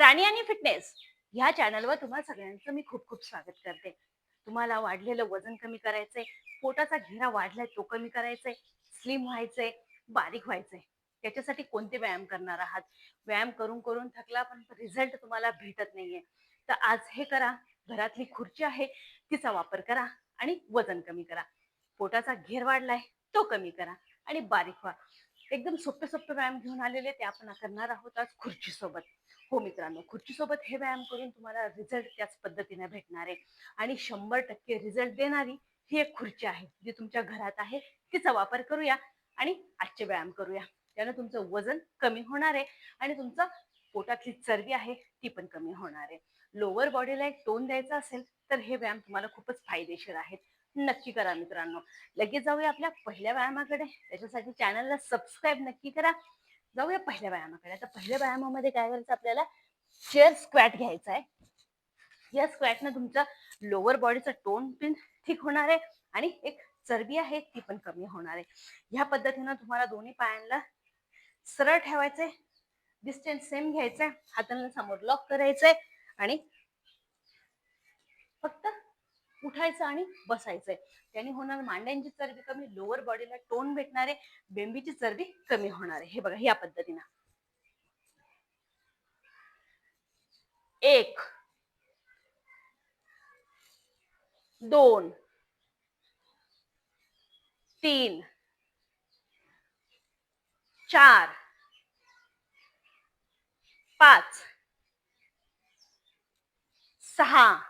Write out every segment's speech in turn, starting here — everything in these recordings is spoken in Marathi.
राणी आणि फिटनेस ह्या चॅनलवर तुम्हा सगळ्यांचं मी खूप खूप स्वागत करते. तुम्हाला वाढलेलं वजन कमी करायचंय पोटाचा घेरा वाढलाय तो कमी करायचंय स्लिम व्हायचंय बारीक व्हायचंय. त्याच्यासाठी कोणते व्यायाम करणार आहात? व्यायाम करून करून थकला पण रिझल्ट तुम्हाला भेटत नाहीये. तर आज हे करा घरातली खुर्ची आहे तिचा वापर करा आणि वजन कमी करा. पोटाचा घेर वाढलाय तो कमी करा आणि बारीक व्हा. एकदम सोपे सोपे व्यायाम घेऊन आलेले ते आपण करणार आहोत आज खुर्ची सोबत हो मित्रांनो खुर्ची सोबत हे व्यायाम करून तुम्हाला रिझल्ट त्याच पद्धतीने भेटणार आहे. आणि शंभर टक्के रिझल्ट देणारी ही एक खुर्ची आहे जी तुमच्या घरात आहे तिचा वापर करूया आणि आजचे व्यायाम करूया. त्यानं तुमचं वजन कमी होणार आहे आणि तुमचं पोटातली चरबी आहे ती पण कमी होणार आहे. लोअर बॉडीला एक टोन द्यायचा असेल तर हे व्यायाम तुम्हाला खूपच फायदेशीर आहेत. नक्की करा मित्रांनो. लगेच जाऊया आपल्या पहिल्या व्यायामाकडे. त्याच्यासाठी चॅनलला सबस्क्राईब नक्की करा. जाऊया पहिल्या व्यायामाकडे. आता पहिल्या व्यायामामध्ये काय करायचं आपल्याला? चेअर स्क्वॅट घ्यायचा आहे. या स्क्वॅटनं तुमचा लोअर बॉडीचा टोन पिन ठीक होणार आहे आणि एक चरबी आहे ती पण कमी होणार आहे. ह्या पद्धतीनं तुम्हाला दोन्ही पायांना सरळ ठेवायचंय. डिस्टन्स सेम घ्यायचंय. हातांना समोर लॉक करायचंय आणि फक्त उठायचं आणि बसायचंय. त्याने होणार मांड्यांची चरबी कमी लोअर बॉडीला टोन भेटणार आहे बेंबीची चरबी कमी होणार आहे. हे बघा या पद्धतीनं. एक दोन तीन चार पाच सहा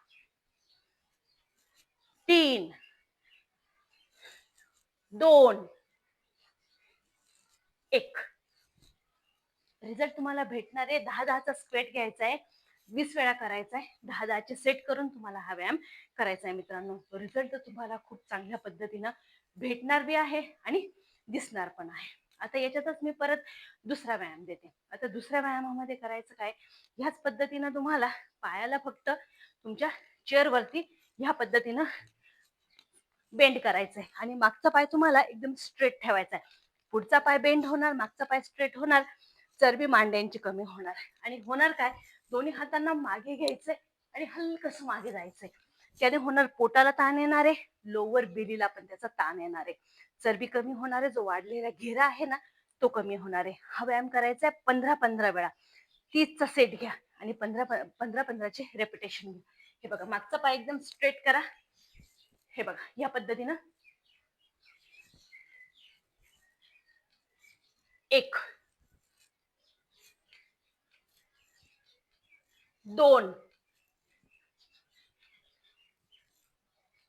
तीन दोन एक. रिझल्ट तुम्हाला भेटणार आहे. दहा दहाचा स्क्वेट घ्यायचा आहे वीस वेळा करायचा आहे दहा दहाचे सेट करून तुम्हाला हा व्यायाम करायचा आहे मित्रांनो रिझल्ट तुम्हाला खूप चांगल्या पद्धतीनं भेटणार बी आहे आणि दिसणार पण आहे. आता याच्यातच मी परत दुसरा व्यायाम देते. आता दुसऱ्या व्यायामामध्ये करायचं काय? ह्याच पद्धतीनं तुम्हाला पायाला फक्त तुमच्या चेअरवरती ह्या पद्धतीनं बेंड करायचंय. आणि मागचा पाय तुम्हाला एकदम स्ट्रेट ठेवायचा आहे पुढचा पाय बेंड होणार मागचा पाय स्ट्रेट होणार चरबी मांड्यांची कमी होणार आणि होणार काय? दोन्ही हातांना मागे घ्यायचंय आणि हलकस मागे जायचंय. त्याने होणार पोटाला ताण येणार आहे लोअर बेलीला पण त्याचा ताण येणार आहे. चरबी कमी होणार आहे जो वाढलेला घेरा आहे ना तो कमी होणार आहे. हा व्यायाम करायचा आहे पंधरा पंधरा वेळा. तीसचा सेट घ्या आणि पंधरा पंधरा पंधराचे रेपिटेशन घ्या. हे बघा मागचा पाय एकदम स्ट्रेट करा. हे बघा या पद्धतीनं. एक. दोन.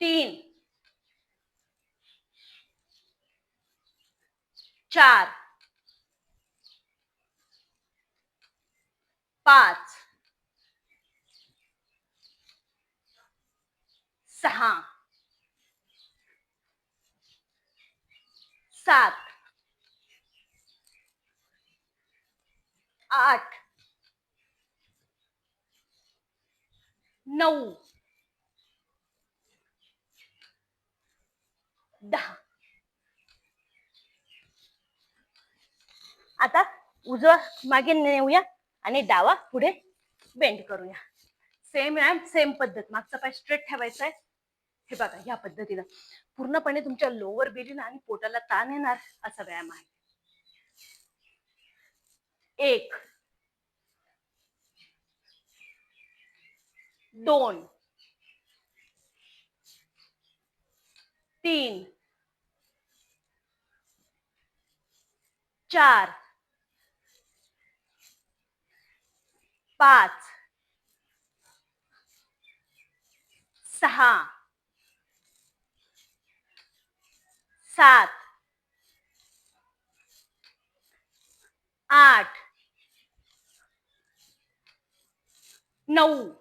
तीन. चार. पाच. सहा. सात आठ नऊ दहा. आता उजवा मागे नेऊया आणि डावा पुढे बेंड करूया. सेम व्यायाम सेम पद्धत. मागचा पाय स्ट्रेट ठेवायचा आहे हे बघा ह्या पद्धतीनं पूर्णपणे तुमच्या लोअर बेलीला आणि पोटाला ताण येणार असा व्यायाम आहे. एक दोन तीन चार पाच सहा सात. आठ. नऊ.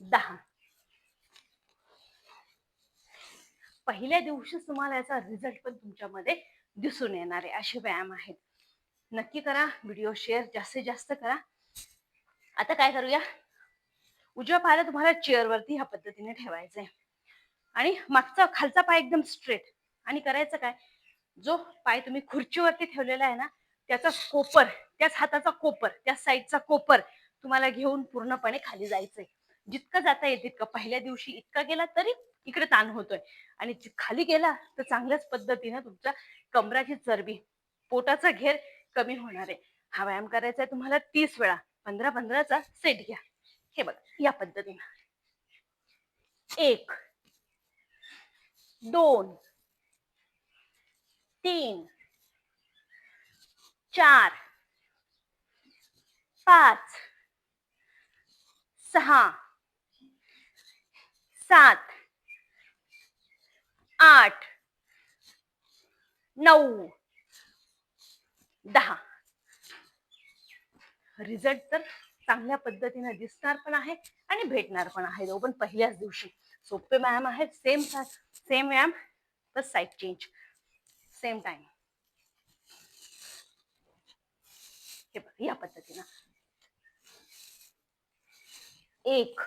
दहा. पहिल्या दिवशीच तुम्हाला याचा रिझल्ट पण तुमच्यामध्ये दिसून येणार आहे. असे व्यायाम आहेत. नक्की करा. व्हिडिओ शेअर जास्तीत जास्त करा. आता काय करूया? उजव्या पायाला तुम्हाला चेअरवरती ह्या पद्धतीने ठेवायचंय. आणि मागचा खालचा पाय एकदम स्ट्रेट आणि करायचं काय? जो पाय तुम्ही खुर्चीवरती ठेवलेला आहे ना त्याचा कोपर त्याच हाताचा कोपर त्या साईडचा कोपर तुम्हाला घेऊन पूर्णपणे खाली जायचंय. जितकं जाता येईल तितकं. पहिल्या दिवशी इतका गेला तरी इकडे ताण होतोय. आणि खाली गेला तर चांगल्याच पद्धतीने तुमच्या कमराची चरबी पोटाचा घेर कमी होणार आहे. हा व्यायाम करायचा आहे तुम्हाला तीस वेळा. पंधरा पंधराचा सेट घ्या. हे बघा या पद्धतीनं. एक दोन तीन चार पाच सहा सात आठ नऊ दहा. रिझल्ट तर चांगल्या पद्धतीने दिसणार पण आहे आणि भेटणार पण आहे पण पहिल्याच दिवशी. सोपे व्यायाम आहेत सेम सेम व्यायाम तर साईड चेंज सेम टाइम हे बघ या पद्धतीनं एक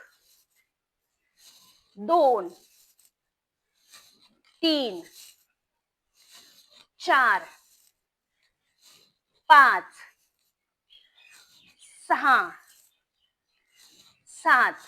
दोन तीन, चार, पाच सहा सात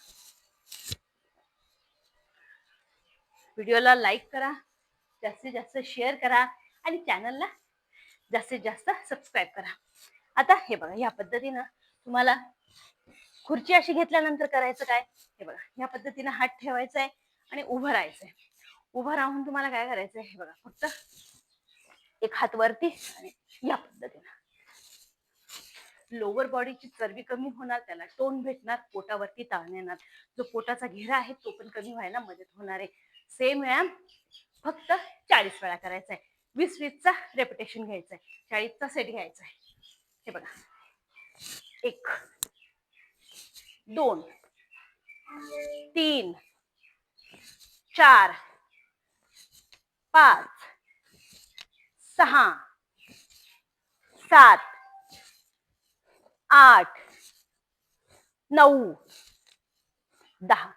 व्हिडिओला लाईक करा जास्तीत जास्त शेअर करा आणि चॅनलला जास्तीत जास्त सबस्क्राईब करा. आता हे बघा या पद्धतीनं तुम्हाला खुर्ची अशी घेतल्यानंतर करायचं काय? हे बघा या पद्धतीनं हात ठेवायचा आहे आणि उभं राहायचंय. उभं राहून तुम्हाला काय करायचंय? हे बघा फक्त एक हात वरती आणि या पद्धतीनं. लोअर बॉडीची चरबी कमी होणार त्याला टोन भेटणार पोटावरती ताण येणार. जो पोटाचा घेरा आहे तो पण कमी व्हायला मदत होणार आहे. सेम व्यायाम फक्त चाळीस वेळा करायचा आहे वीस वीसचा रेपिटेशन घ्यायचा आहे चाळीसचा सेट घ्यायचा आहे हे बघा. एक दोन तीन चार पाच सहा सात आठ नऊ दहा.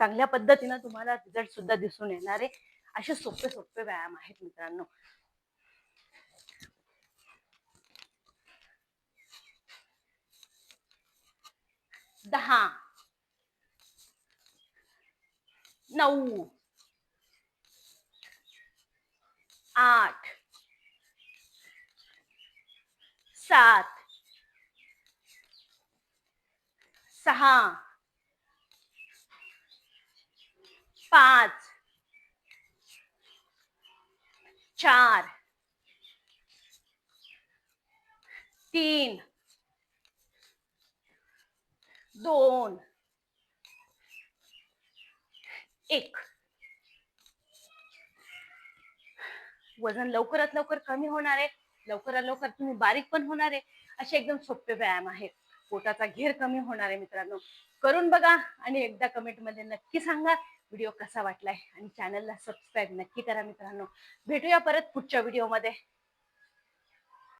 चांगल्या पद्धतीनं तुम्हाला रिझल्ट सुद्धा दिसून येणारे असे सोपे सोपे व्यायाम आहेत मित्रांनो. दहा नऊ आठ सात सहा पाच. चार. तीन. दोन. एक. वजन लवकरात लवकर कमी होणार आहे. लवकरात लवकर तुम्ही बारीक पण होणार आहे. असे एकदम सोपे व्यायाम आहेत. पोटाचा घेर कमी होणार आहे मित्रांनो. करून बघा आणि एकदा कमेंटमध्ये नक्की सांगा. व्हिडिओ कसा वाटलाय आणि चॅनलला सबस्क्राईब नक्की करा मित्रांनो. भेटूया परत पुढच्या व्हिडिओमध्ये